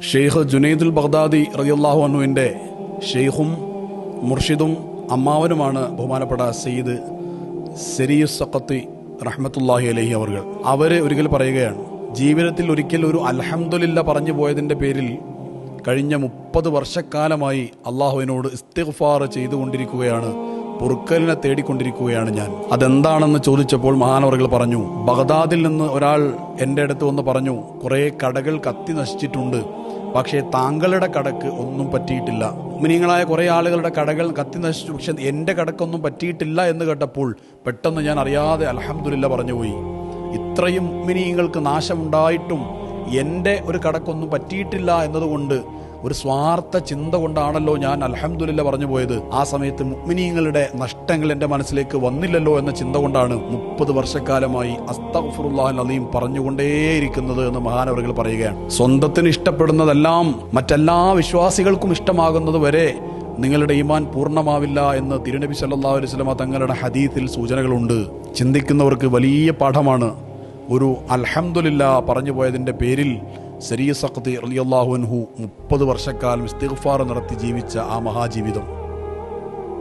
ഷെയ്ഖ് ജുനൈദുൽ ബഗ്ദാദി റളിയല്ലാഹു അനുവിന്റെ ഷെയ്ഖും മുർഷിദും അമ്മാവനുമാണ് ബഹുമാനപ്പെട്ട സയ്യിദ് സെരിയുസ് സഖത്തി റഹ്മത്തുല്ലാഹി അലഹി അവർ അവർ ഒരിക്കൽ പറയുകയാണ് ജീവിതത്തിൽ ഒരിക്കൽ ഒരു അലഹമുല്ല പറഞ്ഞു പോയതിന്റെ പേരിൽ കഴിഞ്ഞ മുപ്പത് വർഷക്കാലമായി അള്ളാഹുവിനോട് ഇസ്തിഗ്ഫാർ ചെയ്തുകൊണ്ടിരിക്കുകയാണ് പൊറുക്കലിനെ തേടിക്കൊണ്ടിരിക്കുകയാണ് ഞാൻ. അതെന്താണെന്ന് ചോദിച്ചപ്പോൾ മഹാനവറുകൾ പറഞ്ഞു ബഗ്ദാദിൽ നിന്ന് ഒരാൾ എന്റെ അടുത്ത് വന്ന് പറഞ്ഞു കുറേ കടകൾ കത്തി നശിച്ചിട്ടുണ്ട് പക്ഷേ താങ്കളുടെ കടക്ക് ഒന്നും പറ്റിയിട്ടില്ല. മിനിങ്ങളായ കുറേ ആളുകളുടെ കടകൾ കത്തി നശിച്ചു. പക്ഷെ എന്റെ കടക്കൊന്നും പറ്റിയിട്ടില്ല എന്ന് കേട്ടപ്പോൾ പെട്ടെന്ന് ഞാൻ അറിയാതെ അലഹമുല്ല പറഞ്ഞുപോയി ഇത്രയും മിനിങ്ങൾക്ക് നാശമുണ്ടായിട്ടും എന്റെ ഒരു കടക്കൊന്നും പറ്റിയിട്ടില്ല എന്നതുകൊണ്ട് ഒരു സ്വാർത്ഥ ചിന്ത കൊണ്ടാണല്ലോ ഞാൻ അലഹമുല്ല പറഞ്ഞു പോയത്. ആ സമയത്ത് മുഗ്മിനീങ്ങളുടെ നഷ്ടങ്ങൾ എന്റെ മനസ്സിലേക്ക് വന്നില്ലല്ലോ എന്ന ചിന്ത കൊണ്ടാണ് മുപ്പത് വർഷക്കാലമായി അസ്തഫുറുല്ലാഹ് അലീം പറഞ്ഞുകൊണ്ടേയിരിക്കുന്നത് എന്ന് മഹാനവറുകൾ പറയുകയാണ്. സ്വന്തത്തിന് ഇഷ്ടപ്പെടുന്നതെല്ലാം മറ്റെല്ലാ വിശ്വാസികൾക്കും ഇഷ്ടമാകുന്നത് വരെ നിങ്ങളുടെ ഈമാൻ പൂർണമാവില്ല എന്ന് തിരുനബി സല്ലാ അലൈഹി സ്വലമ തങ്ങളുടെ ഹദീത്തിൽ സൂചനകളുണ്ട്. ചിന്തിക്കുന്നവർക്ക് വലിയ പാഠമാണ് ഒരു അൽഹംദുലില്ല പറഞ്ഞു പോയതിന്റെ പേരിൽ സരിയ സഖദി റലിയല്ലാഹു അൻഹു മുപ്പത് വർഷക്കാലം ഇസ്തിഗ്ഫാർ നടത്തി ജീവിച്ച ആ മഹാജീവിതം.